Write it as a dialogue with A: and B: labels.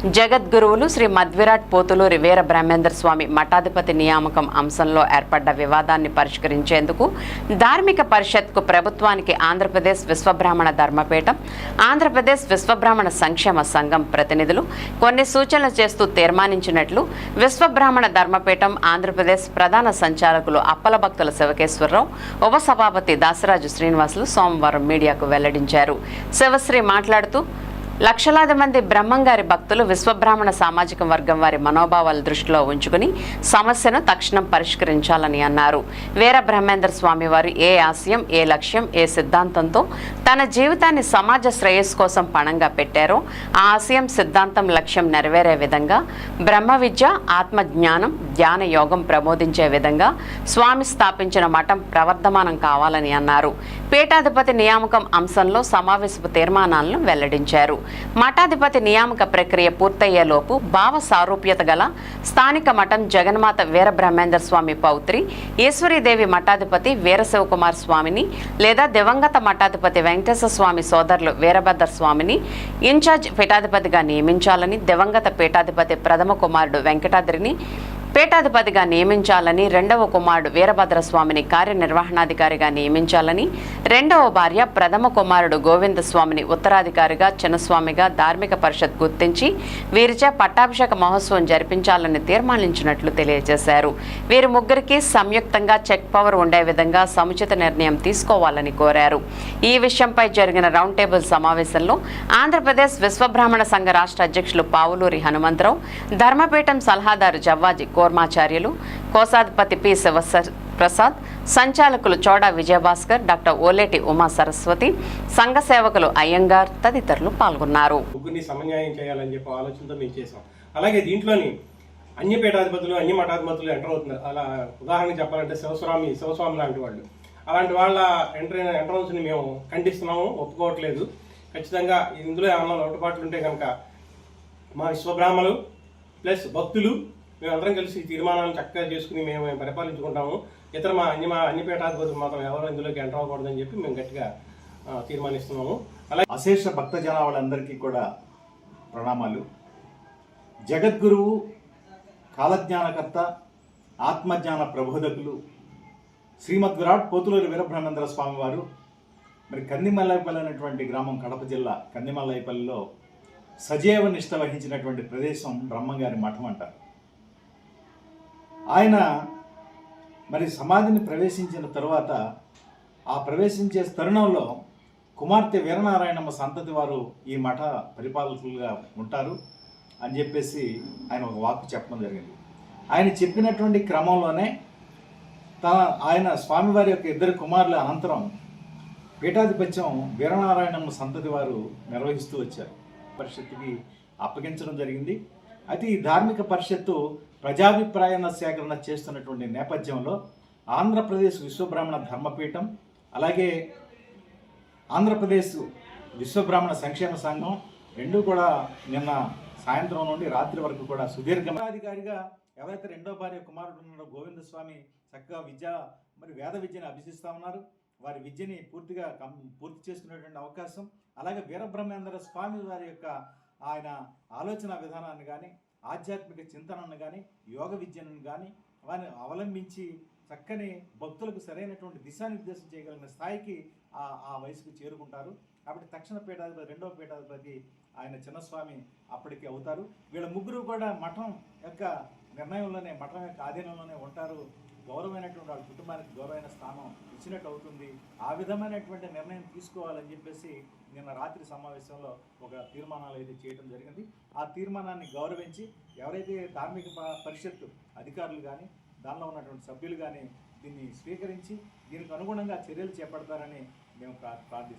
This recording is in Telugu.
A: జగద్గురువులు శ్రీ మధ్విరాట్ పోతులూరి వీర బ్రహ్మేందర్ స్వామి మఠాధిపతి నియామకం అంశంలో ఏర్పడ్డ వివాదాన్ని పరిష్కరించేందుకు ధార్మిక పరిషత్కు ప్రభుత్వానికి ఆంధ్రప్రదేశ్ విశ్వబ్రాహ్మణ ధర్మపీఠం ఆంధ్రప్రదేశ్ విశ్వబ్రాహ్మణ సంక్షేమ సంఘం ప్రతినిధులు కొన్ని సూచనలు చేస్తూ తీర్మానించినట్లు విశ్వబ్రాహ్మణ ధర్మపీఠం ఆంధ్రప్రదేశ్ ప్రధాన సంచాలకులు అప్పల భక్తుల శివకేశ్వరరావు ఉపసభాపతి దాసరాజు శ్రీనివాసులు సోమవారం మీడియాకు వెల్లడించారు. శివశ్రీ మాట్లాడుతూ లక్షలాది మంది బ్రహ్మంగారి భక్తులు విశ్వబ్రాహ్మణ సామాజిక వర్గం వారి మనోభావాలు దృష్టిలో ఉంచుకుని సమస్యను తక్షణం పరిష్కరించాలని అన్నారు. వీర బ్రహ్మేంద్ర స్వామి వారు ఏ ఆశయం ఏ లక్ష్యం ఏ సిద్ధాంతంతో తన జీవితాన్ని సమాజ శ్రేయస్సు కోసం పణంగా పెట్టారో ఆ ఆశయం సిద్ధాంతం లక్ష్యం నెరవేరే విధంగా బ్రహ్మ విద్య ఆత్మజ్ఞానం ధ్యాన యోగం ప్రబోధించే విధంగా స్వామి స్థాపించిన మఠం ప్రవర్ధమానం కావాలని అన్నారు. పీఠాధిపతి నియామకం అంశంలో సమావేశపు తీర్మానాలను వెల్లడించారు. మఠాధిపతి నియామక ప్రక్రియ పూర్తయ్యేలోపు భావ సారూప్యత గల స్థానిక మఠం జగన్మాత వీరబ్రహ్మేంద్ర స్వామి పౌత్రి ఈశ్వరీదేవి మఠాధిపతి వీరశివకుమార్ స్వామిని లేదా దివంగత మఠాధిపతి వెంకటేశ్వర స్వామి సోదరులు వీరభద్ర స్వామిని ఇన్ఛార్జ్ పీఠాధిపతిగా నియమించాలని దివంగత పీఠాధిపతి ప్రథమ కుమారుడు వెంకటాద్రిని పేటాధిపతిగా నియమించాలని రెండవ కుమారుడు వీరభద్రస్వామిని కార్యనిర్వహణాధికారిగా నియమించాలని రెండవ భార్య ప్రథమ కుమారుడు గోవిందస్వామిని ఉత్తరాధికారిగా చిన్నస్వామిగా ధార్మిక పరిషత్ గుర్తించి వీరిచే పట్టాభిషేక మహోత్సవం జరిపించాలని తీర్మానించినట్లు తెలియజేశారు. వీరి ముగ్గురికి సంయుక్తంగా చెక్ పవర్ ఉండే విధంగా సముచిత నిర్ణయం తీసుకోవాలని కోరారు. ఈ విషయంపై జరిగిన రౌండ్ టేబుల్ సమావేశంలో ఆంధ్రప్రదేశ్ విశ్వబ్రాహ్మణ సంఘ రాష్ట్ర అధ్యక్షులు పావులూరి హనుమంతరావు ధర్మపీఠం సలహాదారు జవ్వాజి కోర్మాచార్యులు కోశాధిపతి పి శివ ప్రసాద్ సంచాలకులు చోడా విజయభాస్కర్ డాక్టర్ ఓలేటి ఉమా సరస్వతి సంఘ సేవకులు అయ్యంగార్ తదితరులు పాల్గొన్నారు.
B: ముగ్గురిని సమన్యాయం చేయాలని చెప్పి ఆలోచనతో మేము చేసాం అలాగే దీంట్లోని అన్ని పీఠాధిపతులు అన్ని మఠాధిపతులు ఎంటర్ అవుతున్నారు. అలా ఉదాహరణకు చెప్పాలంటే శివస్వామి శివస్వామి లాంటి వాళ్ళు. అలాంటి వాళ్ళ ఎంటర్ ఎంట్రన్స్ని మేము ఖండిస్తున్నాము ఒప్పుకోవట్లేదు. ఖచ్చితంగా ఇందులో ఏమన్నా లోటుపాట్లు ఉంటే కనుక మా విశ్వబ్రాహ్మలు ప్లస్ భక్తులు మేమందరం కలిసి ఈ తీర్మానాలను చక్కగా చేసుకుని మేము పరిపాలించుకుంటాము. ఇతర మా అన్ని మా అన్ని పీఠాధిపతులు మాత్రం ఎవరు ఇందులోకి ఎంటర్ అవ్వకూడదని చెప్పి మేము గట్టిగా తీర్మానిస్తున్నాము. అలాగే
C: అశేష భక్త జనాభాలందరికీ కూడా ప్రణామాలు. జగద్గురువు కాలజ్ఞానకర్త ఆత్మజ్ఞాన ప్రబోధకులు శ్రీమద్ విరాట్ పోతులూరి వీరబ్రహ్మేంద్ర స్వామి వారు మరి కందిమల్లైపల్లి అనేటువంటి గ్రామం కడప జిల్లా కందిమల్లైపల్లిలో సజీవ నిష్ట వహించినటువంటి ప్రదేశం బ్రహ్మంగారి మఠం అంటారు. ఆయన మరి సమాధిని ప్రవేశించిన తర్వాత ఆ ప్రవేశించే తరుణంలో కుమార్తె వీరనారాయణమ్మ సంతతి వారు ఈ మఠ పరిపాలకులుగా ఉంటారు అని చెప్పేసి ఆయన ఒక వాక్కు చెప్పడం జరిగింది. ఆయన చెప్పినటువంటి క్రమంలోనే తన ఆయన స్వామివారి యొక్క ఇద్దరు కుమారుల అనంతరం పీఠాధిపత్యం వీరనారాయణమ్మ సంతతి వారు నిర్వహిస్తూ వచ్చారు. పరిషత్తుకి అప్పగించడం జరిగింది. అయితే ఈ ధార్మిక పరిషత్తు ప్రజాభిప్రాయాల సేకరణ చేస్తున్నటువంటి నేపథ్యంలో ఆంధ్రప్రదేశ్ విశ్వబ్రాహ్మణ ధర్మపీఠం అలాగే ఆంధ్రప్రదేశ్ విశ్వబ్రాహ్మణ సంక్షేమ సంఘం రెండు కూడా నిన్న సాయంత్రం నుండి రాత్రి వరకు కూడా సుదీర్ఘాధికారిగా ఎవరైతే రెండో భార్య కుమారుడు ఉన్నారో గోవింద స్వామి చక్కగా విద్య మరి వేద విద్యను అభ్యసిస్తూ ఉన్నారు. వారి విద్యని పూర్తిగా కం పూర్తి చేసుకునేటువంటి అవకాశం. అలాగే వీరబ్రహ్మేంద్ర స్వామి వారి యొక్క ఆయన ఆలోచన విధానాన్ని కానీ ఆధ్యాత్మిక చింతనను కానీ యోగ విద్యను కానీ వారిని అవలంబించి చక్కని భక్తులకు సరైనటువంటి దిశానిర్దేశం చేయగలిగిన స్థాయికి ఆ ఆ వయసుకు చేరుకుంటారు. కాబట్టి తక్షణ పీఠాధిపతి రెండవ పీఠాధిపతి ఆయన చిన్నస్వామి అప్పటికి అవుతారు. వీళ్ళ ముగ్గురు కూడా మఠం యొక్క నిర్ణయంలోనే మఠం యొక్క ఆధీనంలోనే ఉంటారు. గౌరవమైనటువంటి వాళ్ళ కుటుంబానికి గౌరవమైన స్థానం ఇచ్చినట్టు అవుతుంది. ఆ విధమైనటువంటి నిర్ణయం తీసుకోవాలని చెప్పేసి నిన్న రాత్రి సమావేశంలో ఒక తీర్మానాలు అయితే చేయడం జరిగింది. ఆ తీర్మానాన్ని గౌరవించి ఎవరైతే ధార్మిక పరిషత్తు అధికారులు కానీ దానిలో ఉన్నటువంటి సభ్యులు కానీ దీన్ని స్వీకరించి దీనికి అనుగుణంగా చర్యలు చేపడతారని మేము ప్రా-